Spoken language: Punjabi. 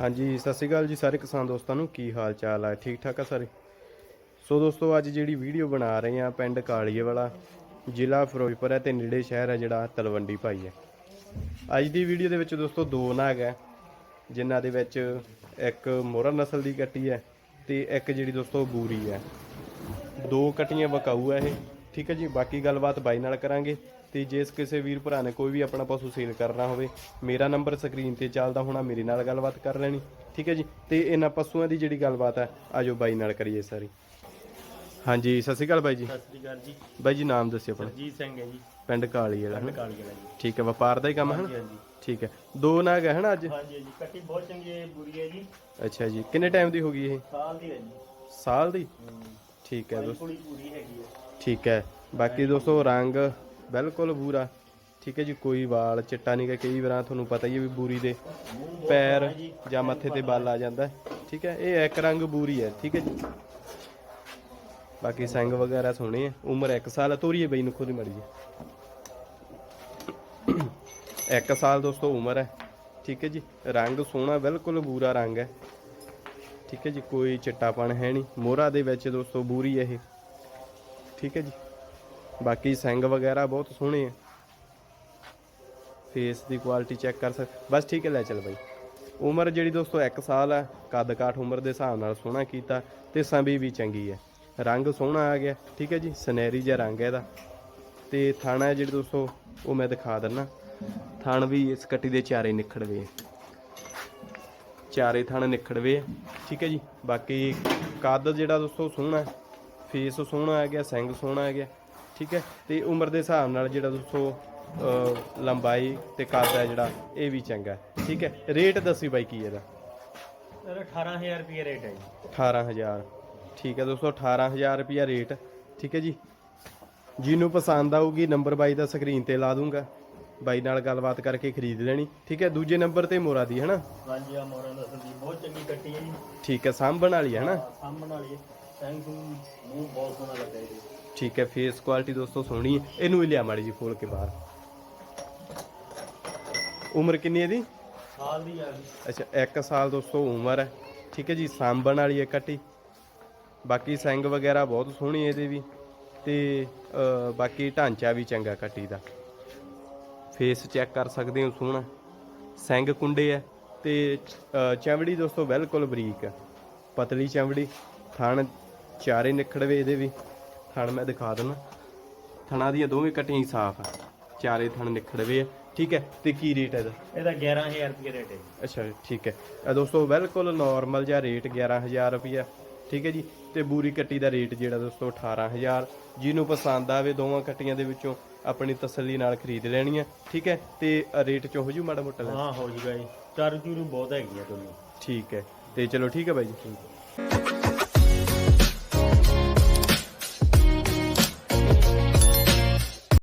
ਹਾਂਜੀ, ਸਤਿ ਸ਼੍ਰੀ ਅਕਾਲ ਜੀ ਸਾਰੇ ਕਿਸਾਨ ਦੋਸਤਾਂ ਨੂੰ। ਕੀ ਹਾਲ ਚਾਲ ਹੈ ਠੀਕ ਠਾਕ ਆ ਸਾਰੇ? ਸੋ ਦੋਸਤੋ, ਅੱਜ ਜਿਹੜੀ ਵੀਡੀਓ ਬਣਾ ਰਹੇ ਆ ਪਿੰਡ ਕਾਲੀਏ ਵਾਲਾ ਜ਼ਿਲ੍ਹਾ ਫਿਰੋਜ਼ਪੁਰ ਹੈ ਤੇ ਨੇੜੇ ਸ਼ਹਿਰ ਹੈ ਜਿਹੜਾ ਤਲਵੰਡੀ ਭਾਈ ਹੈ। ਅੱਜ ਦੀ ਵੀਡੀਓ ਦੇ ਵਿੱਚ ਦੋਸਤੋ ਦੋ ਨਾਗ ਹੈ, ਜਿਨ੍ਹਾਂ ਦੇ ਵਿੱਚ ਇੱਕ ਮੋਹਰਾ ਨਸਲ ਦੀ ਕੱਟੀ ਹੈ ਤੇ ਇੱਕ ਜਿਹੜੀ ਦੋਸਤੋ ਬੂਰੀ ਹੈ। ਦੋ ਕਟੀਆਂ ਵਕਾਊ ਹੈ ਇਹ। ਠੀਕ ਹੈ ਜੀ, ਬਾਕੀ ਗੱਲਬਾਤ ਬਾਈ ਨਾਲ ਕਰਾਂਗੇ। ਤੇ ਜਿਸ ਕਿਸੇ ਵੀਰ ਭਰਾ ਨੇ ਕੋਈ ਵੀ ਆਪਣਾ ਪਸ਼ੂ ਸੇਲ ਕਰਨਾ ਹੋਵੇ ਮੇਰਾ ਨੰਬਰ ਸਕਰੀਨ ਤੇ ਚੱਲਦਾ ਹੋਣਾ ਮੇਰੇ ਨਾਲ ਗੱਲਬਾਤ ਕਰ ਲੈਣੀ ਠੀਕ ਹੈ ਜੀ? ਤੇ ਇਹਨਾਂ ਪਸ਼ੂਆਂ ਦੀ ਜਿਹੜੀ ਗੱਲਬਾਤ ਹੈ ਆਜੋ ਬਾਈ ਨਾਲ ਕਰੀਏ ਸਾਰੀ। ਹਾਂਜੀ ਸਤਿ ਸ਼੍ਰੀ ਅਕਾਲ ਬਾਈ ਜੀ। ਸਤਿ ਸ੍ਰੀ ਅਕਾਲ ਜੀ। ਬਾਈ ਜੀ ਨਾਮ ਦੱਸਿਓ ਆਪਣਾ। ਸਰਜੀਤ ਸਿੰਘ ਹੈ ਜੀ। ਪਿੰਡ ਕਾਲੀ ਵਾਲਾ ਪਿੰਡ? ਕਾਲੀ ਵਾਲਾ ਜੀ। ਠੀਕ ਹੈ ਵਪਾਰ ਦਾ ਹੀ ਕੰਮ ਹੈ ਹਾਂਜੀ ਨਾ ਹਾਂਜੀ। ਠੀਕ ਹੈ। ਦੋ ਨਾਗ ਹੈ ਹਨਾ ਅੱਜ? ਹਾਂਜੀ ਹਾਂਜੀ। ਕੱਟੀ ਬਹੁਤ ਚੰਗੀ ਹੈ ਬੁਰੀ ਹੈ ਜੀ। ਅੱਛਾ ਜੀ। ਕਿੰਨੇ ਟਾਈਮ ਦੀ ਹੋ ਗਈ ਇਹ? ਸਾਲ ਦੀ ਹੈ ਜੀ। ਸਾਲ ਦੀ? ਠੀਕ ਹੈ ਦੋਸਤੋ। ਪੂਰੀ ਹੈਗੀ ਹੈ। ਠੀਕ ਹੈ। ਬਾਕੀ ਦੋਸਤੋ ਰੰਗ ਬਿਲਕੁਲ ਬੂਰਾ। ਠੀਕ ਹੈ ਜੀ, ਕੋਈ ਵਾਲ, ਚਿੱਟਾ ਨਹੀਂ ਗਾ, ਕਈ ਵਾਰਾਂ ਤੁਹਾਨੂੰ ਪਤਾ ਹੀ ਹੈ ਵੀ ਬੂਰੀ ਦੇ ਪੈਰ ਜਾਂ ਮੱਥੇ ਤੇ ਬਲ ਆ ਜਾਂਦਾ ਠੀਕ ਹੈ, ਇਹ ਇੱਕ ਰੰਗ ਬੂਰੀ ਹੈ, ਠੀਕ ਹੈ ਜੀ। ਬਾਕੀ ਸੰਗ ਵਗੈਰਾ ਸੋਹਣੇ ਆ ਉਮਰ 1 ਸਾਲ ਹੈ, ਤੋਰੀਏ ਬਈ ਨੂੰ ਖੁਦ ਮੜੀ ਜੀ 1 ਸਾਲ ਦੋਸਤੋ ਉਮਰ ਹੈ। ਠੀਕ ਹੈ ਜੀ, ਰੰਗ ਸੋਹਣਾ, ਬਿਲਕੁਲ ਬੂਰਾ ਰੰਗ ਹੈ। ਠੀਕ ਹੈ ਜੀ, ਕੋਈ ਚਿੱਟਾਪਣ ਹੈ ਨਹੀਂ। ਮੋਹਰਾ ਦੇ ਵਿੱਚ ਦੋਸਤੋ ਬੂਰੀ ਹੈ ਇਹ। ਠੀਕ ਹੈ ਜੀ। ਬਾਕੀ ਸਿੰਗ ਵਗੈਰਾ ਬਹੁਤ ਸੋਹਣੇ ਆ। ਫੇਸ ਦੀ ਕੁਆਲਿਟੀ ਚੈੱਕ ਕਰ ਸਕ ਬਸ ਠੀਕ ਹੈ, ਲੈ ਚੱਲ ਬਾਈ। ਉਮਰ ਜਿਹੜੀ ਦੋਸਤੋ 1 ਸਾਲ ਹੈ ਕੱਦ ਕਾਠ ਉਮਰ ਦੇ ਹਿਸਾਬ ਨਾਲ ਸੋਹਣਾ ਕੀਤਾ ਤੇ ਸੰਭੀ ਵੀ ਚੰਗੀ ਹੈ ਰੰਗ ਸੋਹਣਾ ਆ ਗਿਆ, ਠੀਕ ਹੈ ਜੀ, ਸੁਨਹਿਰੀ ਜਿਹਾ ਰੰਗ ਹੈ ਇਹਦਾ। ਤੇ ਥਾਣਾ ਹੈ ਜਿਹੜੀ ਦੋਸਤੋ, ਉਹ ਮੈਂ ਦਿਖਾ ਦਿੰਨਾ। ਥਣ ਵੀ ਇਸ ਕੱਟੀ ਦੇ ਚਾਰੇ ਨਿਖੜਵੇ ਚਾਰੇ ਥਣ ਨਿਖੜਵੇ ਠੀਕ ਹੈ ਜੀ। ਬਾਕੀ ਕੱਦ ਜਿਹੜਾ ਦੋਸਤੋ ਸੋਹਣਾ ਫੇਸ ਸੋਹਣਾ ਆ ਗਿਆ, ਸਿੰਘ ਸੋਹਣਾ ਆ ਗਿਆ। ਠੀਕ ਹੈ? ਤੇ ਉਮਰ ਦੇ ਹਿਸਾਬ ਨਾਲ ਜਿਹੜਾ ਦੋਸਤੋ ਲੰਬਾਈ ਤੇ ਕੱਦ ਹੈ ਜਿਹੜਾ ਇਹ ਵੀ ਚੰਗਾ ਹੈ। ਠੀਕ ਹੈ? ਰੇਟ ਦੱਸੀ ਬਾਈ ਕੀ ਇਹਦਾ? ਸਰ 18000 ਰੁਪਏ ਰੇਟ ਹੈ ਜੀ। 18000 ਠੀਕ ਹੈ ਦੋਸਤੋ 18000 ਰੁਪਿਆ ਰੇਟ। ਠੀਕ ਹੈ ਜੀ? ਜਿਹਨੂੰ ਪਸੰਦ ਆਊਗੀ ਨੰਬਰ ਬਾਈ ਦਾ ਸਕਰੀਨ ਤੇ ਲਾ ਦੂੰਗਾ। ਬਾਈ ਨਾਲ ਗੱਲਬਾਤ ਕਰਕੇ ਖਰੀਦ ਲੈਣੀ। ਠੀਕ ਹੈ? ਦੂਜੇ ਨੰਬਰ ਤੇ ਮੋਰਾ ਦੀ ਹੈਨਾ ਹਾਂਜੀ ਆ ਮੋਰਾਂ ਦਾ ਜੀ ਬਹੁਤ ਚੰਗੀ ਕੱਟੀ ਹੈ ਜੀ। ਠੀਕ ਹੈ ਸਾਂਭਣ ਵਾਲੀ ਹੈ ਹੈਨਾ ਸਾਹਮਣ ਵਾਲੀ ਹੈ। ਮੂੰਹ ਬਹੁਤ ਸੋਹਣਾ ਠੀਕ ਹੈ ਫੇਸ ਕੁਆਲਿਟੀ ਦੋਸਤੋ ਸੋਹਣੀ ਹੈ। ਇਹਨੂੰ ਵੀ ਲਿਆ ਮਾੜੀ ਜੀ ਫੋਲ ਕੇ ਬਾਹਰ। ਉਮਰ ਕਿੰਨੀ ਹੈ ਇਹਦੀ? ਸਾਲ ਦੀ ਆ ਗਈ ਅੱਛਾ 1 ਸਾਲ ਦੋਸਤੋ ਉਮਰ ਹੈ। ਠੀਕ ਹੈ ਜੀ ਸਾਂਭਣ ਵਾਲੀ ਹੈ ਕੱਟੀ। ਬਾਕੀ ਸਿੰਗ ਵਗੈਰਾ ਬਹੁਤ ਸੋਹਣੀ ਇਹਦੇ ਵੀ। ਤੇ ਬਾਕੀ ਢਾਂਚਾ ਵੀ ਚੰਗਾ ਕੱਟੀ ਦਾ। ਫੇਸ ਚੈੱਕ ਕਰ ਸਕਦੇ ਹੋ ਸੋਹਣਾ। ਸਿੰਗ ਕੁੰਡੇ ਹੈ। ਤੇ ਚਮੜੀ ਦੋਸਤੋ ਬਿਲਕੁਲ ਬਰੀਕ ਹੈ। ਪਤਲੀ ਚਮੜੀ ਥਣ ਚਾਰੇ ਨਿਖੜਵੇ ਇਹਦੇ ਵੀ। ਥਣ ਮੈਂ ਦਿਖਾ ਦਿੰਦਾ ਥਣਾ ਦੀਆਂ ਦੋਵੇਂ ਕਟੀਆਂ ਹੀ ਸਾਫ਼ ਆ। ਚਾਰੇ ਥਣ ਨਿਖੜਵੇ ਆ। ਠੀਕ ਹੈ ਤੇ ਕੀ ਰੇਟ ਹੈ ਇਹਦਾ? ਇਹਦਾ 11000 ਰੁਪਏ ਰੇਟ ਹੈ ਅੱਛਾ ਠੀਕ ਹੈ। ਇਹ ਦੋਸਤੋ ਬਿਲਕੁਲ ਨਾਰਮਲ ਜਿਹਾ ਰੇਟ 11000 ਰੁਪਿਆ ਠੀਕ ਹੈ ਜੀ ਤੇ ਬੂਰੀ ਕੱਟੀ ਦਾ ਰੇਟ ਜਿਹੜਾ ਦੋਸਤੋ 18000 ਜਿਹਨੂੰ ਪਸੰਦ ਆਵੇ ਦੋਵਾਂ ਕੱਟੀਆਂ ਦੇ ਵਿੱਚੋਂ ਆਪਣੀ ਤਸੱਲੀ ਨਾਲ ਖਰੀਦ ਲੈਣੀਆਂ ਠੀਕ ਹੈ ਤੇ ਰੇਟ ਚ ਹੋ ਜੂ ਮਾੜਾ ਮੋਟਾ ਹਾਂ ਹੋ ਜੂਗਾ ਜੀ। ਚਾਰੂ ਚੂਰੂ ਬਹੁਤ ਹੈਗੀ ਆ ਤੁਹਾਨੂੰ ਠੀਕ ਹੈ ਤੇ ਚਲੋ ਠੀਕ ਹੈ ਬਾਈ ਜੀ।